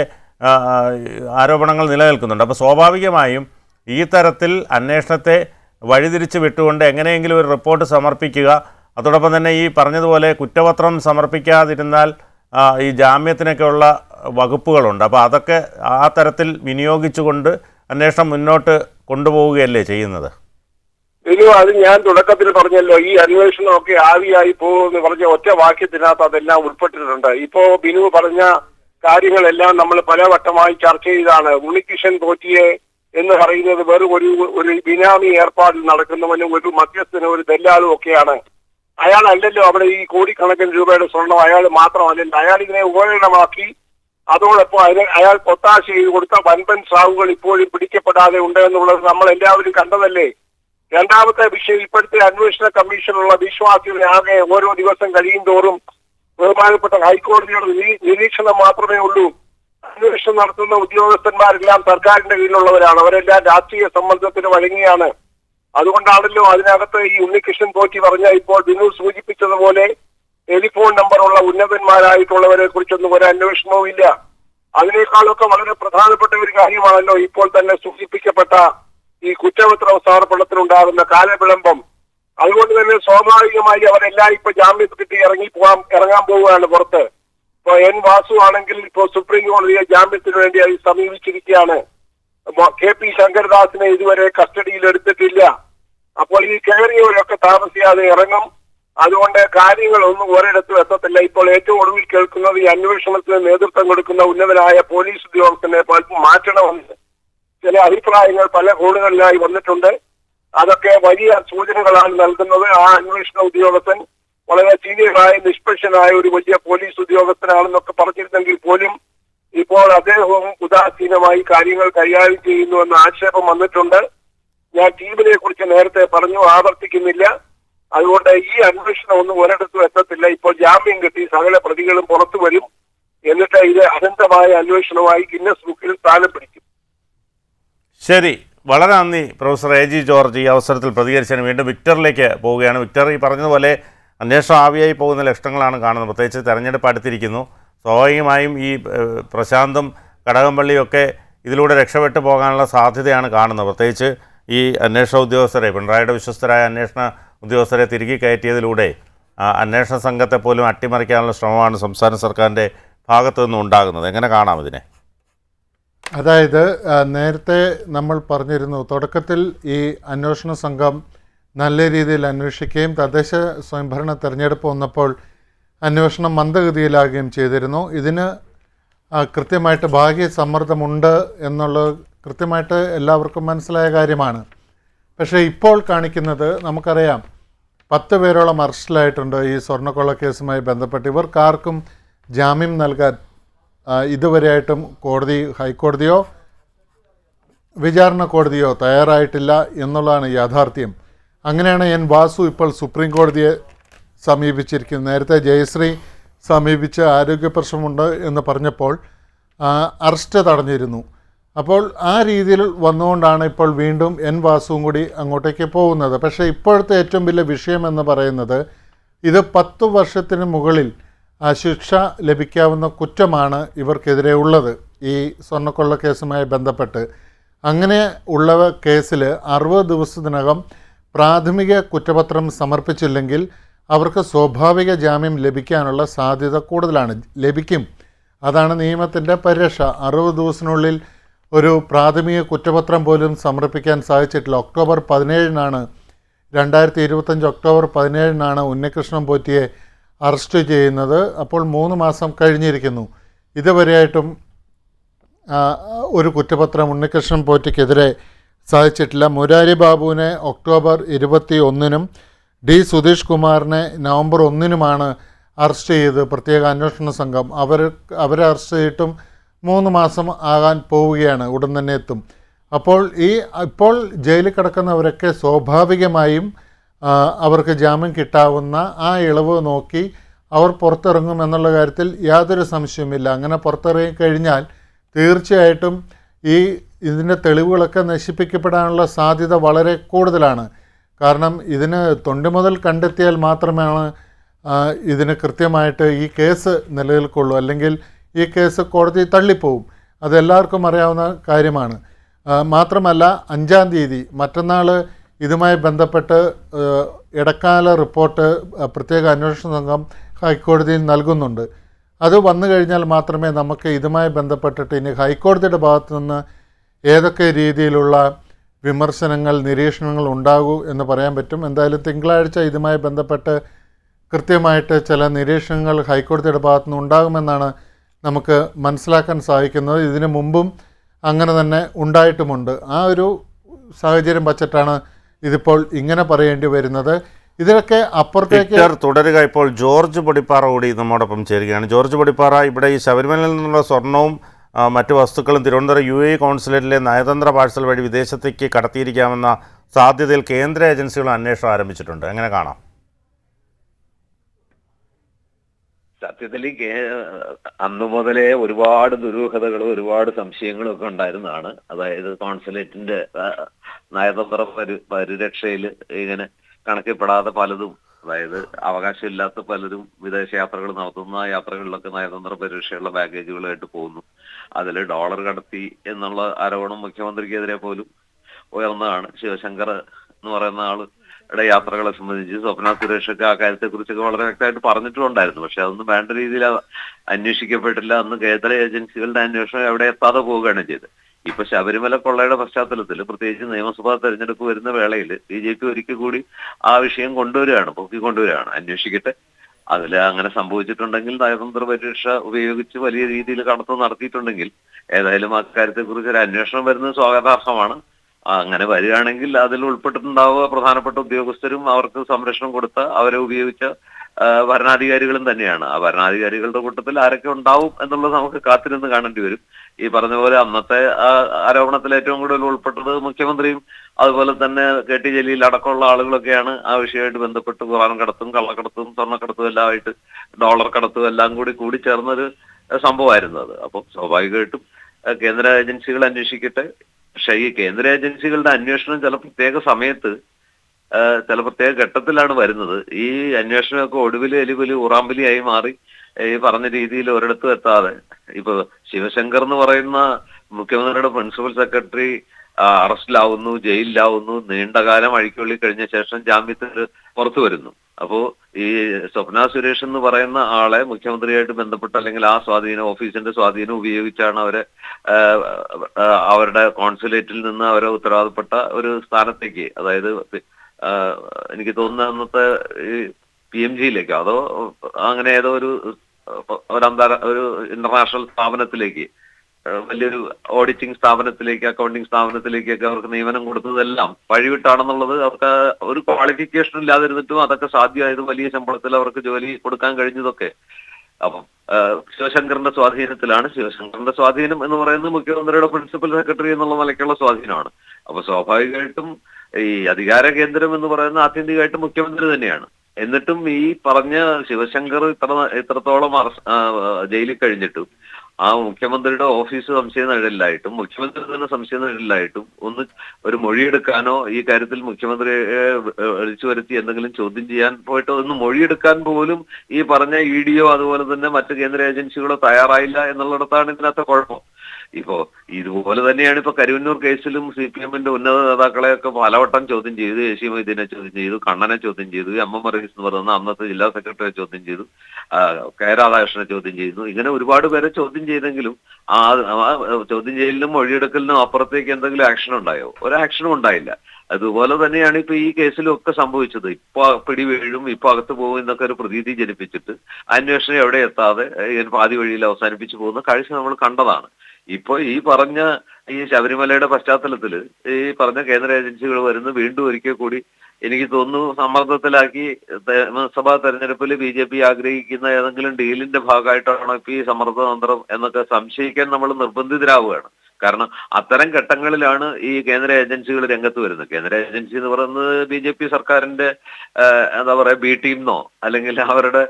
ആരോപണങ്ങൾ നിലനിൽക്കുന്നുണ്ട്. അപ്പോൾ സ്വാഭാവികമായും ഈ തരത്തിൽ അന്വേഷണത്തെ വഴിതിരിച്ച് വിട്ടുകൊണ്ട് എങ്ങനെയെങ്കിലും ഒരു റിപ്പോർട്ട് സമർപ്പിക്കുക. അതോടൊപ്പം തന്നെ ഈ പറഞ്ഞതുപോലെ കുറ്റപത്രം സമർപ്പിക്കാതിരുന്നാൽ ഈ ജാമ്യത്തിനൊക്കെയുള്ള വകുപ്പുകളുണ്ട്. അപ്പോൾ അതൊക്കെ ആ തരത്തിൽ വിനിയോഗിച്ചുകൊണ്ട് അന്വേഷണം മുന്നോട്ട് കൊണ്ടുപോവുകയല്ലേ ചെയ്യുന്നത്? ബിനു അത് ഞാൻ തുടക്കത്തിൽ പറഞ്ഞല്ലോ ഈ അന്വേഷണമൊക്കെ ആവിയായി പോകുമെന്ന് പറഞ്ഞ ഒറ്റ വാക്യത്തിനകത്ത് അതെല്ലാം ഉൾപ്പെട്ടിട്ടുണ്ട്. ഇപ്പോ ബിനു പറഞ്ഞ കാര്യങ്ങളെല്ലാം നമ്മൾ പലവട്ടമായി ചർച്ച ചെയ്താണ്. ഉണ്ണികൃഷ്ണൻ പോറ്റിയെ എന്ന് പറയുന്നത് വെറും ഒരു ഒരു ബിനാമി ഏർപ്പാടിൽ നടക്കുന്നവനും ഒരു മധ്യസ്ഥനും ഒരു ദല്ലാളും ഒക്കെയാണ്. അയാൾ അല്ലല്ലോ അവിടെ ഈ കോടിക്കണക്കിന് രൂപയുടെ സ്വർണം അയാൾ മാത്രമല്ലല്ലോ. അയാൾ ഇതിനെ ഉപകരണമാക്കി. അതോടൊപ്പം അതിന് അയാൾ പൊത്താശ ചെയ്ത് കൊടുത്ത വൻപൻ സാവുകൾ ഇപ്പോഴും പിടിക്കപ്പെടാതെ ഉണ്ട് എന്നുള്ളത് നമ്മൾ എല്ലാവരും കണ്ടതല്ലേ? രണ്ടാമത്തെ വിഷയം ഇപ്പോഴത്തെ അന്വേഷണ കമ്മീഷനുള്ള വിശ്വാസികളെ ആകെ ഓരോ ദിവസം കഴിയും തോറും ബഹുമാനപ്പെട്ട ഹൈക്കോടതിയുടെ നിരീ- നിരീക്ഷണം മാത്രമേ ഉള്ളൂ. അന്വേഷണം നടത്തുന്ന ഉദ്യോഗസ്ഥന്മാരെല്ലാം സർക്കാരിന്റെ കീഴിലുള്ളവരാണ്. അവരെല്ലാം രാഷ്ട്രീയ സമ്മർദ്ദത്തിന് വഴങ്ങിയാണ്. അതുകൊണ്ടാണല്ലോ അതിനകത്ത് ഈ ഉണ്ണികൃഷ്ണൻ പോറ്റി പറഞ്ഞ ഇപ്പോൾ ബിനു സൂചിപ്പിച്ചതുപോലെ ടെലിഫോൺ നമ്പറുള്ള ഉന്നതന്മാരായിട്ടുള്ളവരെ കുറിച്ചൊന്നും ഒരു അന്വേഷണവും ഇല്ല. അതിനേക്കാളൊക്കെ വളരെ പ്രധാനപ്പെട്ട ഒരു കാര്യമാണല്ലോ ഇപ്പോൾ തന്നെ സൂചിപ്പിക്കപ്പെട്ട ഈ കുറ്റപത്ര സമർപ്പണത്തിനുണ്ടാകുന്ന കാലവിളംബം. അതുകൊണ്ട് തന്നെ സ്വാഭാവികമായി അവരെല്ലാം ഇപ്പൊ ജാമ്യം കിട്ടി ഇറങ്ങി പോകാൻ ഇറങ്ങാൻ പോവുകയാണ് പുറത്ത്. ഇപ്പൊ എൻ വാസു ആണെങ്കിൽ ഇപ്പൊ സുപ്രീം കോടതിയെ ജാമ്യത്തിന് വേണ്ടി അത് സമീപിച്ചിരിക്കുകയാണ്. കെ പി ശങ്കരദാസിനെ ഇതുവരെ കസ്റ്റഡിയിൽ എടുത്തിട്ടില്ല. അപ്പോൾ ഈ കയറിയവരൊക്കെ താമസിയാതെ ഇറങ്ങും. അതുകൊണ്ട് കാര്യങ്ങളൊന്നും ഒരിടത്തും എത്തത്തില്ല. ഇപ്പോൾ ഏറ്റവും ഒടുവിൽ കേൾക്കുന്നത് ഈ അന്വേഷണത്തിന് നേതൃത്വം കൊടുക്കുന്ന ഉന്നതനായ പോലീസ് ഉദ്യോഗസ്ഥനെ മാറ്റണമെന്ന്. ചില അഭിപ്രായങ്ങൾ പല കോണുകളിലായി വന്നിട്ടുണ്ട്. അതൊക്കെ വലിയ സൂചനകളാണ് നൽകുന്നത്. ആ അന്വേഷണ ഉദ്യോഗസ്ഥൻ വളരെ സീനിയറായ നിഷ്പക്ഷനായ ഒരു വലിയ പോലീസ് ഉദ്യോഗസ്ഥനാണെന്നൊക്കെ പറഞ്ഞിരുന്നെങ്കിൽ പോലും ഇപ്പോൾ അദ്ദേഹവും ഉദാസീനമായി കാര്യങ്ങൾ കൈകാര്യം ചെയ്യുന്നു എന്ന ആക്ഷേപം വന്നിട്ടുണ്ട്. ഞാൻ ടീമിനെ കുറിച്ച് നേരത്തെ പറഞ്ഞു ആവർത്തിക്കുന്നില്ല. അതുകൊണ്ട് ഈ അന്വേഷണം ഒന്നും ഒരിടത്തും എത്തത്തില്ല. ഇപ്പോൾ ജാമ്യം കിട്ടി സകല പ്രതികളും പുറത്തു വരും. എന്നിട്ട് ഇത് അനന്തമായ അന്വേഷണമായി ഗിന്നസ് ബുക്കിൽ സ്ഥാനം പിടിക്കും. ശരി. വളരെ നന്ദി പ്രൊഫസർ എ ജി ജോർജ് ഈ അവസരത്തിൽ പ്രതികരിച്ചതിന്. വീണ്ടും വിക്ടറിലേക്ക് പോവുകയാണ്. വിക്ടർ ഈ പറഞ്ഞതുപോലെ അന്വേഷണം ആവിയായി പോകുന്ന ലക്ഷണങ്ങളാണ് കാണുന്നത്. പ്രത്യേകിച്ച് തെരഞ്ഞെടുപ്പ് അടുത്തിരിക്കുന്നു. സ്വാഭാവികമായും ഈ പ്രശാന്തും കടകംപള്ളിയും ഒക്കെ ഇതിലൂടെ രക്ഷപ്പെട്ടു പോകാനുള്ള സാധ്യതയാണ് കാണുന്നത്. പ്രത്യേകിച്ച് ഈ അന്വേഷണ ഉദ്യോഗസ്ഥരെ പിണറായിയുടെ വിശ്വസ്തരായ അന്വേഷണ ഉദ്യോഗസ്ഥരെ തിരികെ കയറ്റിയതിലൂടെ അന്വേഷണ സംഘത്തെ പോലും അട്ടിമറിക്കാനുള്ള ശ്രമമാണ് സംസ്ഥാന സർക്കാരിന്റെ ഭാഗത്തു നിന്നും ഉണ്ടാകുന്നത്. എങ്ങനെ കാണാം ഇതിനെ? അതായത് നേരത്തെ നമ്മൾ പറഞ്ഞിരുന്നു തുടക്കത്തിൽ ഈ അന്വേഷണ സംഘം നല്ല രീതിയിൽ അന്വേഷിക്കുകയും തദ്ദേശ സ്വയംഭരണ തെരഞ്ഞെടുപ്പ് വന്നപ്പോൾ അന്വേഷണം മന്ദഗതിയിലാകുകയും ചെയ്തിരുന്നു. ഇതിന് കൃത്യമായിട്ട് ഭാഗ്യ സമ്മർദ്ദമുണ്ട് എന്നുള്ളത് കൃത്യമായിട്ട് എല്ലാവർക്കും മനസ്സിലായ കാര്യമാണ്. പക്ഷേ ഇപ്പോൾ കാണിക്കുന്നത് നമുക്കറിയാം പത്ത് പേരോളം അറസ്റ്റിലായിട്ടുണ്ട് ഈ സ്വർണക്കൊള്ള കേസുമായി ബന്ധപ്പെട്ട്. ഇവർക്കാർക്കും ജാമ്യം നൽകാൻ ഇതുവരെയായിട്ടും കോടതി ഹൈക്കോടതിയോ വിചാരണ കോടതിയോ തയ്യാറായിട്ടില്ല എന്നുള്ളതാണ് യാഥാർത്ഥ്യം. അങ്ങനെയാണ് എൻ വാസു ഇപ്പോൾ സുപ്രീം കോടതിയെ സമീപിച്ചിരിക്കുന്നത്. നേരത്തെ ജയശ്രീ സമീപിച്ച് ആരോഗ്യ പ്രശ്നമുണ്ട് എന്ന് പറഞ്ഞപ്പോൾ അറസ്റ്റ് തടഞ്ഞിരുന്നു. അപ്പോൾ ആ രീതിയിൽ വന്നുകൊണ്ടാണ് ഇപ്പോൾ വീണ്ടും എൻ വാസുവും കൂടി അങ്ങോട്ടേക്ക് പോകുന്നത്. പക്ഷേ ഇപ്പോഴത്തെ ഏറ്റവും വലിയ വിഷയം എന്ന് പറയുന്നത് ഇത് പത്തു വർഷത്തിന് മുകളിൽ ശിക്ഷ ലഭിക്കാവുന്ന കുറ്റമാണ് ഇവർക്കെതിരെ ഉള്ളത് ഈ സ്വർണക്കൊള്ള കേസുമായി ബന്ധപ്പെട്ട്. അങ്ങനെ ഉള്ള കേസിൽ അറുപത് ദിവസത്തിനകം പ്രാഥമിക കുറ്റപത്രം സമർപ്പിച്ചില്ലെങ്കിൽ അവർക്ക് സ്വാഭാവിക ജാമ്യം ലഭിക്കാനുള്ള സാധ്യത കൂടുതലാണ്. ലഭിക്കും. അതാണ് നിയമത്തിന്റെ പരിരക്ഷ. അറുപത് ദിവസത്തിനുള്ളിൽ ഒരു പ്രാഥമിക കുറ്റപത്രം പോലും സമർപ്പിക്കാൻ സാധിച്ചിട്ടില്ല. ഒക്ടോബർ പതിനേഴിനാണ് രണ്ടായിരത്തി ഇരുപത്തഞ്ച് ഒക്ടോബർ പതിനേഴിനാണ് ഉണ്ണികൃഷ്ണൻ പോറ്റിയെ അറസ്റ്റ് ചെയ്യുന്നത് അപ്പോൾ മൂന്ന് മാസം കഴിഞ്ഞിരിക്കുന്നു. ഇതുവരെയായിട്ടും ഒരു കുറ്റപത്രം ഉണ്ണികൃഷ്ണൻ പോറ്റയ്ക്കെതിരെ സാധിച്ചിട്ടില്ല. മുരാരി ബാബുവിനെ ഒക്ടോബർ ഇരുപത്തി ഒന്നിനും ഡി സുധീഷ് കുമാറിനെ നവംബർ ഒന്നിനുമാണ് അറസ്റ്റ് ചെയ്ത് പ്രത്യേക അന്വേഷണ സംഘം. അവർ അവരെ അറസ്റ്റ് ചെയ്തിട്ടും മൂന്ന് മാസം ആകാൻ പോവുകയാണ് ഉടൻ തന്നെ എത്തും. അപ്പോൾ ഈ ഇപ്പോൾ ജയിലിൽ കിടക്കുന്നവരൊക്കെ സ്വാഭാവികമായും അവർക്ക് ജാമ്യം കിട്ടാവുന്ന ആ ഇളവ് നോക്കി അവർ പുറത്തിറങ്ങും എന്നുള്ള കാര്യത്തിൽ യാതൊരു സംശയവുമില്ല. അങ്ങനെ പുറത്തിറങ്ങി കഴിഞ്ഞാൽ തീർച്ചയായിട്ടും ഈ ഇതിന്റെ തെളിവുകളൊക്കെ നശിപ്പിക്കപ്പെടാനുള്ള സാധ്യത വളരെ കൂടുതലാണ്. കാരണം ഇതിന് തൊണ്ടി മുതൽ കണ്ടെത്തിയാൽ മാത്രമാണ് ഇതിന് കൃത്യമായിട്ട് ഈ കേസ് നിലനിൽക്കുള്ളൂ. അല്ലെങ്കിൽ ഈ കേസ് കോടതി തള്ളിപ്പോവും. അതെല്ലാവർക്കും അറിയാവുന്ന കാര്യമാണ്. മാത്രമല്ല അഞ്ചാം തീയതി മറ്റന്നാൾ ഇതുമായി ബന്ധപ്പെട്ട് ഇടക്കാല റിപ്പോർട്ട് പ്രത്യേക അന്വേഷണ സംഘം ഹൈക്കോടതിയിൽ നൽകുന്നുണ്ട്. അത് വന്നു കഴിഞ്ഞാൽ മാത്രമേ നമുക്ക് ഇതുമായി ബന്ധപ്പെട്ടിട്ട് ഇനി ഹൈക്കോടതിയുടെ ഭാഗത്തു നിന്ന് ഏതൊക്കെ രീതിയിലുള്ള വിമർശനങ്ങൾ നിരീക്ഷണങ്ങൾ ഉണ്ടാകൂ എന്ന് പറയാൻ പറ്റും. എന്തായാലും തിങ്കളാഴ്ച ഇതുമായി ബന്ധപ്പെട്ട് കൃത്യമായിട്ട് ചില നിരീക്ഷണങ്ങൾ ഹൈക്കോടതിയുടെ ഭാഗത്തു നിന്ന് ഉണ്ടാകുമെന്നാണ് നമുക്ക് മനസ്സിലാക്കാൻ സാധിക്കുന്നത്. ഇതിനു മുമ്പും അങ്ങനെ തന്നെ ഉണ്ടായിട്ടുമുണ്ട്. ആ ഒരു സാഹചര്യം വച്ചിട്ടാണ് ഇതിപ്പോൾ ഇങ്ങനെ പറയേണ്ടി വരുന്നത്. ഇതിലൊക്കെ അപ്പുറത്തേക്ക് തുടരുക ഇപ്പോൾ ജോർജ് പൊടിപ്പാറ കൂടി നമ്മോടൊപ്പം ചേരുകയാണ്. ജോർജ് പൊടിപ്പാറ ഇവിടെ ഈ ശബരിമലയിൽ നിന്നുള്ള സ്വർണവും മറ്റ് വസ്തുക്കളും തിരുവനന്തപുരം യു എ കോൺസുലേറ്റിലെ നയതന്ത്ര പാഴ്സൽ വഴി വിദേശത്തേക്ക് കടത്തിയിരിക്കാമെന്ന സാധ്യതയിൽ കേന്ദ്ര ഏജൻസികൾ അന്വേഷണം ആരംഭിച്ചിട്ടുണ്ട്. എങ്ങനെ കാണാം? സത്യത്തിൽ അന്നു മുതലേ ഒരുപാട് ദുരൂഹതകളും ഒരുപാട് സംശയങ്ങളും ഒക്കെ ഉണ്ടായിരുന്നതാണ്. അതായത് കോൺസുലേറ്റിന്റെ നയതന്ത്ര പരി പരിരക്ഷയിൽ ഇങ്ങനെ കണക്കിൽപ്പെടാതെ പലതും അതായത് അവകാശമില്ലാത്ത പലരും വിദേശ യാത്രകൾ നടത്തുന്ന യാത്രകളിലൊക്കെ നയതന്ത്ര പരിരക്ഷയുള്ള ബാഗേജുകളായിട്ട് പോകുന്നു. അതിൽ ഡോളർ കടത്തി എന്നുള്ള ആരോപണം മുഖ്യമന്ത്രിക്കെതിരെ പോലും ഉയർന്നതാണ്. ശിവശങ്കർ എന്ന് പറയുന്ന ആൾ യാത്രകളെ സംബന്ധിച്ച് സ്വപ്ന സുരേഷൊക്കെ ആ കാര്യത്തെ കുറിച്ചൊക്കെ വളരെ വ്യക്തമായിട്ട് പറഞ്ഞിട്ടുണ്ടായിരുന്നു. പക്ഷെ അതൊന്നും വേണ്ട രീതിയിൽ അന്വേഷിക്കപ്പെട്ടില്ല. അന്ന് കേന്ദ്ര ഏജൻസികളുടെ അന്വേഷണം എവിടെ എത്താതെ പോവുകയാണ് ചെയ്തത്. ഇപ്പൊ ശബരിമല കൊള്ളയുടെ പശ്ചാത്തലത്തിൽ പ്രത്യേകിച്ച് നിയമസഭാ തെരഞ്ഞെടുപ്പ് വരുന്ന വേളയിൽ ബി ജെ പി ഒരിക്കൽ കൂടി ആ വിഷയം കൊണ്ടുവരികയാണ് പൊക്കി കൊണ്ടുവരികയാണ്. അന്വേഷിക്കട്ടെ. അതിൽ അങ്ങനെ സംഭവിച്ചിട്ടുണ്ടെങ്കിൽ നയതന്ത്ര പരീക്ഷ ഉപയോഗിച്ച് വലിയ രീതിയിൽ കടത്ത് നടത്തിയിട്ടുണ്ടെങ്കിൽ ഏതായാലും ആ കാര്യത്തെ കുറിച്ച് ഒരു അന്വേഷണം വരുന്നത് സ്വാഗതാർഹമാണ്. അങ്ങനെ വരികയാണെങ്കിൽ അതിൽ ഉൾപ്പെട്ടിട്ടുണ്ടാവുക പ്രധാനപ്പെട്ട ഉദ്യോഗസ്ഥരും അവർക്ക് സംരക്ഷണം കൊടുത്ത അവരെ ഉപയോഗിച്ച ഭരണാധികാരികളും തന്നെയാണ്. ആ ഭരണാധികാരികളുടെ കൂട്ടത്തിൽ ആരൊക്കെ ഉണ്ടാവും എന്നുള്ളത് നമുക്ക് കാത്തിരുന്ന് കാണേണ്ടി വരും. ഈ പറഞ്ഞ പോലെ അന്നത്തെ ആരോപണത്തിൽ ഏറ്റവും കൂടുതൽ ഉൾപ്പെട്ടത് മുഖ്യമന്ത്രിയും അതുപോലെ തന്നെ കെ ടി ജലീൽ അടക്കമുള്ള ആളുകളൊക്കെയാണ് ആ വിഷയമായിട്ട് ബന്ധപ്പെട്ട് ഖുറാൻ കടത്തും കള്ളക്കടത്തും സ്വർണക്കടത്തും എല്ലാം ആയിട്ട് ഡോളർ കടത്തും എല്ലാം കൂടി കൂടി ചേർന്നൊരു സംഭവമായിരുന്നു അത്. അപ്പോൾ സ്വാഭാവികമായിട്ടും കേന്ദ്ര ഏജൻസികൾ അന്വേഷിക്കട്ടെ. പക്ഷേ ഈ കേന്ദ്ര ഏജൻസികളുടെ അന്വേഷണം ചില പ്രത്യേക സമയത്ത് ചില പ്രത്യേക ഘട്ടത്തിലാണ് വരുന്നത്. ഈ അന്വേഷണമൊക്കെ ഒടുവിൽ എലിപൊലി ഉറാമ്പലിയായി മാറി ഈ പറഞ്ഞ രീതിയിൽ ഒരിടത്തും എത്താതെ. ഇപ്പൊ ശിവശങ്കർ എന്ന് പറയുന്ന മുഖ്യമന്ത്രിയുടെ പ്രിൻസിപ്പൽ സെക്രട്ടറി അറസ്റ്റിലാവുന്നു ജയിലിലാവുന്നു നീണ്ടകാലം അഴിക്കുള്ളി കഴിഞ്ഞ ശേഷം ജാമ്യത്തിൽ പുറത്തു വരുന്നു. അപ്പോ ഈ സ്വപ്ന സുരേഷ് എന്ന് പറയുന്ന ആളെ മുഖ്യമന്ത്രിയായിട്ട് ബന്ധപ്പെട്ട അല്ലെങ്കിൽ ആ സ്വാധീനം ഓഫീസിന്റെ സ്വാധീനം ഉപയോഗിച്ചാണ് അവരെ അവരുടെ കോൺസുലേറ്റിൽ നിന്ന് അവരെ ഉത്തരവാദപ്പെട്ട ഒരു സ്ഥാനത്തേക്ക് അതായത് എനിക്ക് തോന്നുന്ന അന്നത്തെ ഈ പി എം ജിയിലേക്കോ അതോ അങ്ങനെ ഏതോ ഒരു ഒരു ഒരു ഇന്റർനാഷണൽ സ്ഥാപനത്തിലേക്ക് വലിയൊരു ഓഡിറ്റിംഗ് സ്ഥാപനത്തിലേക്ക് അക്കൗണ്ടിംഗ് സ്ഥാപനത്തിലേക്കൊക്കെ അവർക്ക് നിയമനം കൊടുത്തതെല്ലാം വഴിവിട്ടാണെന്നുള്ളത് അവർക്ക് ഒരു ക്വാളിഫിക്കേഷൻ ഇല്ലാതിരുന്നിട്ടും അതൊക്കെ സാധ്യമായത് വലിയ ശമ്പളത്തിൽ അവർക്ക് ജോലി കൊടുക്കാൻ കഴിഞ്ഞതൊക്കെ. അപ്പം ശിവശങ്കറിന്റെ സ്വാധീനത്തിലാണ്. ശിവശങ്കറിന്റെ സ്വാധീനം എന്ന് പറയുന്നത് മുഖ്യമന്ത്രിയുടെ പ്രിൻസിപ്പൽ സെക്രട്ടറി എന്നുള്ള നിലയ്ക്കുള്ള സ്വാധീനമാണ്. അപ്പൊ സ്വാഭാവികമായിട്ടും ഈ അധികാര കേന്ദ്രം എന്ന് പറയുന്ന ആത്യന്തികമായിട്ട് മുഖ്യമന്ത്രി തന്നെയാണ്. എന്നിട്ടും ഈ പറഞ്ഞ ശിവശങ്കർ ഇത്ര ഇത്രത്തോളം ജയിലിൽ കഴിഞ്ഞിട്ടും ആ മുഖ്യമന്ത്രിയുടെ ഓഫീസ് സംശയം നിഴലിലായിട്ടും മുഖ്യമന്ത്രി തന്നെ സംശയം നിഴലിലായിട്ടും ഒന്ന് ഒരു മൊഴിയെടുക്കാനോ ഈ കാര്യത്തിൽ മുഖ്യമന്ത്രിയെ വിളിച്ചു വരുത്തി എന്തെങ്കിലും ചോദ്യം ചെയ്യാൻ പോയിട്ടോ ഒന്ന് മൊഴിയെടുക്കാൻ പോലും ഈ പറഞ്ഞ ഇ ഡിയോ അതുപോലെ തന്നെ മറ്റ് കേന്ദ്ര ഏജൻസികളോ തയ്യാറായില്ല എന്നുള്ളിടത്താണ് ഇതിനകത്തെ കുഴപ്പം. ഇപ്പോ ഇതുപോലെ തന്നെയാണ് ഇപ്പൊ കരുവന്നൂർ കേസിലും സി പി എമ്മിന്റെ ഉന്നത നേതാക്കളെയൊക്കെ പലവട്ടം ചോദ്യം ചെയ്തു യേശി മൊയ്തീനെ ചോദ്യം ചെയ്തു കണ്ണനെ ചോദ്യം ചെയ്തു എം എം മറീസ് എന്ന് പറയുന്ന അന്നത്തെ ജില്ലാ സെക്രട്ടറിയെ ചോദ്യം ചെയ്തു കെ രാധാകൃഷ്ണനെ ചോദ്യം ചെയ്തു. ഇങ്ങനെ ഒരുപാട് പേരെ ചോദ്യം ചെയ്തെങ്കിലും ആ ചോദ്യം ചെയ്യലിനും മൊഴിയെടുക്കലിനും അപ്പുറത്തേക്ക് എന്തെങ്കിലും ആക്ഷൻ ഉണ്ടായോ? ഒരു ആക്ഷനും ഉണ്ടായില്ല. അതുപോലെ തന്നെയാണ് ഇപ്പൊ ഈ കേസിലും ഒക്കെ സംഭവിച്ചത്. ഇപ്പൊ പിടി വീഴും ഇപ്പൊ അകത്ത് പോകും എന്നൊക്കെ ഒരു പ്രതീതി ജനിപ്പിച്ചിട്ട് അന്വേഷണം എവിടെ എത്താതെ പാതി വഴിയിൽ അവസാനിപ്പിച്ചു പോകുന്ന കാഴ്ച നമ്മൾ കണ്ടതാണ്. ഇപ്പൊ ഈ പറഞ്ഞ ഈ ശബരിമലയുടെ പശ്ചാത്തലത്തിൽ ഈ പറഞ്ഞ കേന്ദ്ര ഏജൻസികൾ വരുന്നു വീണ്ടും ഒരിക്കൽ കൂടി എനിക്ക് തോന്നുന്നു സമ്മർദ്ദത്തിലാക്കി നിയമസഭാ തെരഞ്ഞെടുപ്പിൽ ബി ജെ പി ആഗ്രഹിക്കുന്ന ഏതെങ്കിലും ഡീലിന്റെ ഭാഗമായിട്ടാണോ ഇപ്പൊ ഈ സമ്മർദ്ദതന്ത്രം എന്നൊക്കെ സംശയിക്കാൻ നമ്മൾ നിർബന്ധിതരാവുകയാണ്. കാരണം അത്തരം ഘട്ടങ്ങളിലാണ് ഈ കേന്ദ്ര ഏജൻസികൾ രംഗത്ത് വരുന്നത്. കേന്ദ്ര ഏജൻസി എന്ന് പറയുന്നത് ബി ജെ പി സർക്കാരിന്റെ എന്താ പറയാ ബി ടീംന്നോ അല്ലെങ്കിൽ അവരുടെ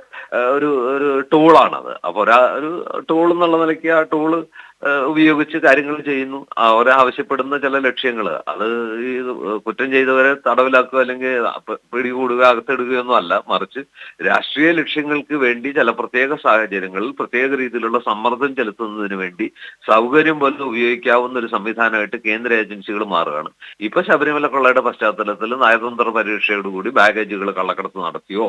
ഒരു ഒരു ടൂളാണത്. അപ്പൊ ഒരാ ഒരു ടൂൾ എന്നുള്ള നിലയ്ക്ക് ആ ടൂൾ ഉപയോഗിച്ച് കാര്യങ്ങൾ ചെയ്യുന്നു. അവരെ ആവശ്യപ്പെടുന്ന ചില ലക്ഷ്യങ്ങൾ അത് ഈ കുറ്റം ചെയ്തവരെ തടവിലാക്കുക അല്ലെങ്കിൽ പിടികൂടുക അകത്തിടുകയൊന്നും അല്ല. മറിച്ച് രാഷ്ട്രീയ ലക്ഷ്യങ്ങൾക്ക് വേണ്ടി ചില പ്രത്യേക സാഹചര്യങ്ങളിൽ പ്രത്യേക രീതിയിലുള്ള സമ്മർദ്ദം ചെലുത്തുന്നതിന് വേണ്ടി സൗകര്യം പോലെ ഉപയോഗിക്കാവുന്ന ഒരു സംവിധാനമായിട്ട് കേന്ദ്ര ഏജൻസികൾ മാറുകയാണ്. ഇപ്പൊ ശബരിമല കൊള്ളയുടെ പശ്ചാത്തലത്തിൽ നയതന്ത്ര പരീക്ഷയോടുകൂടി ബാഗേജുകൾ കള്ളക്കടത്ത് നടത്തിയോ?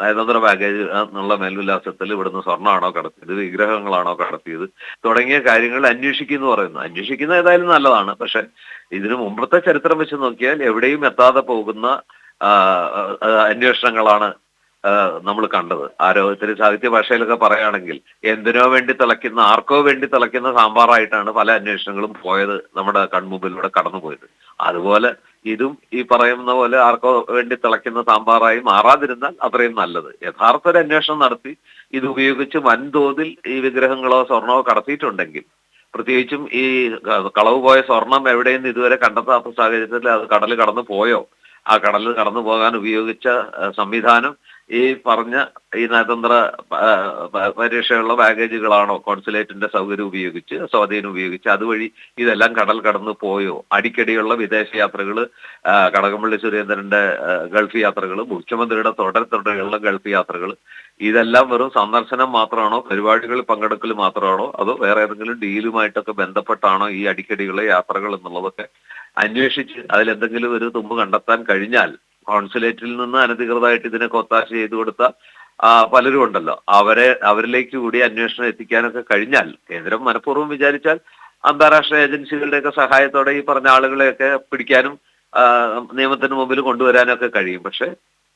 നയതന്ത്ര പാക്കേജ് എന്നുള്ള മേൽവിലാസത്തിൽ ഇവിടുന്ന് സ്വർണമാണോ കടത്തിയത് വിഗ്രഹങ്ങളാണോ കടത്തിയത് തുടങ്ങിയ കാര്യങ്ങൾ അന്വേഷിക്കുന്നു പറയുന്നു. അന്വേഷിക്കുന്ന ഏതായാലും നല്ലതാണ്. പക്ഷെ ഇതിനു മുമ്പത്തെ ചരിത്രം വെച്ച് നോക്കിയാൽ എവിടെയും എത്താതെ പോകുന്ന അന്വേഷണങ്ങളാണ് നമ്മൾ കണ്ടത്. ആരോഗ്യത്തിന് സാഹിത്യ ഭാഷയിലൊക്കെ പറയുകയാണെങ്കിൽ എന്തിനോ വേണ്ടി തിളയ്ക്കുന്ന ആർക്കോ വേണ്ടി തിളയ്ക്കുന്ന സാമ്പാറായിട്ടാണ് പല അന്വേഷണങ്ങളും പോയത് നമ്മുടെ കൺമുമ്പിലൂടെ കടന്നുപോയത്. അതുപോലെ ഇതും ഈ പറയുന്ന പോലെ ആർക്കോ വേണ്ടി തിളയ്ക്കുന്ന സാമ്പാറായി മാറാതിരുന്നാൽ അത്രയും നല്ലത്. യഥാർത്ഥ ഒരു അന്വേഷണം നടത്തി ഇത് ഉപയോഗിച്ച് വൻതോതിൽ ഈ വിഗ്രഹങ്ങളോ സ്വർണമോ കടത്തിയിട്ടുണ്ടെങ്കിൽ പ്രത്യേകിച്ചും ഈ കളവ് പോയ സ്വർണം എവിടെയെന്ന് ഇതുവരെ കണ്ടെത്താത്ത സാഹചര്യത്തിൽ അത് കടൽ കടന്നു പോയോ? ആ കടലിൽ കടന്നു പോകാൻ ഉപയോഗിച്ച സംവിധാനം ഈ പറഞ്ഞ ഈ നയതന്ത്ര പരീക്ഷയുള്ള ബാഗേജുകളാണോ കോൺസുലേറ്റിന്റെ സൗകര്യം ഉപയോഗിച്ച് സ്വാധീനം ഉപയോഗിച്ച് അതുവഴി ഇതെല്ലാം കടൽ കടന്നു പോയോ? അടിക്കടിയുള്ള വിദേശ യാത്രകൾ കടകംപള്ളി സുരേന്ദ്രന്റെ ഗൾഫ് യാത്രകൾ മുഖ്യമന്ത്രിയുടെ തുടർ തുടരെയുള്ള ഗൾഫ് യാത്രകൾ ഇതെല്ലാം വെറും സന്ദർശനം മാത്രമാണോ പരിപാടികളിൽ പങ്കെടുക്കൽ മാത്രമാണോ അതോ വേറെ ഏതെങ്കിലും ഡീലുമായിട്ടൊക്കെ ബന്ധപ്പെട്ടാണോ ഈ അടിക്കടിയുള്ള യാത്രകൾ എന്നുള്ളതൊക്കെ അന്വേഷിച്ച് അതിലെന്തെങ്കിലും ഒരു തുമ്പ് കണ്ടെത്താൻ കഴിഞ്ഞാൽ കോൺസുലേറ്റിൽ നിന്ന് അനധികൃതമായിട്ട് ഇതിനെ ഒത്താശ ചെയ്തു കൊടുത്ത പലരും ഉണ്ടല്ലോ. അവരെ അവരിലേക്ക് കൂടി അന്വേഷണം എത്തിക്കാനൊക്കെ കഴിഞ്ഞാൽ കേന്ദ്രം മനഃപൂർവം വിചാരിച്ചാൽ അന്താരാഷ്ട്ര ഏജൻസികളുടെയൊക്കെ സഹായത്തോടെ ഈ പറഞ്ഞ ആളുകളെയൊക്കെ പിടിക്കാനും നിയമത്തിന് മുമ്പിൽ കൊണ്ടുവരാനൊക്കെ കഴിയും. പക്ഷെ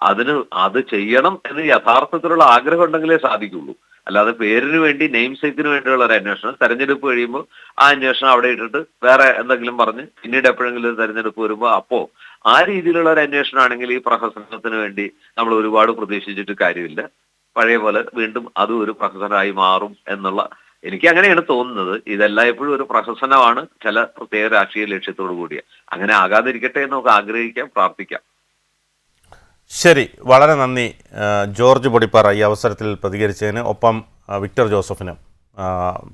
അതിന് അത് ചെയ്യണം എന്ന് യഥാർത്ഥത്തിലുള്ള ആഗ്രഹം ഉണ്ടെങ്കിലേ സാധിക്കുള്ളൂ. അല്ലാതെ പേരിന് വേണ്ടി നെയിം സേക്കിന് വേണ്ടിയുള്ള ഒരു അന്വേഷണം തെരഞ്ഞെടുപ്പ് കഴിയുമ്പോൾ ആ അന്വേഷണം അവിടെ ഇട്ടിട്ട് വേറെ എന്തെങ്കിലും പറഞ്ഞ് പിന്നീട് എപ്പോഴെങ്കിലും തെരഞ്ഞെടുപ്പ് വരുമ്പോൾ അപ്പോ ആ രീതിയിലുള്ള ഒരു അന്വേഷണമാണെങ്കിൽ ഈ പ്രഹസനത്തിന് വേണ്ടി നമ്മൾ ഒരുപാട് പ്രതീക്ഷിച്ചിട്ട് കാര്യമില്ല. പഴയ പോലെ വീണ്ടും അതും ഒരു പ്രഹസനമായി മാറും എന്നുള്ള എനിക്ക് അങ്ങനെയാണ് തോന്നുന്നത്. ഇതെല്ലാം എപ്പോഴും ഒരു പ്രഹസനമാണ് ചില പ്രത്യേക രാഷ്ട്രീയ ലക്ഷ്യത്തോടു കൂടിയ. അങ്ങനെ ആകാതിരിക്കട്ടെ എന്ന് നമുക്ക് ആഗ്രഹിക്കാം പ്രാർത്ഥിക്കാം. ശരി വളരെ നന്ദി ജോർജ് പൊടിപ്പാറ ഈ അവസരത്തിൽ പ്രതികരിച്ചതിന്. ഒപ്പം വിക്ടർ ജോസഫിനും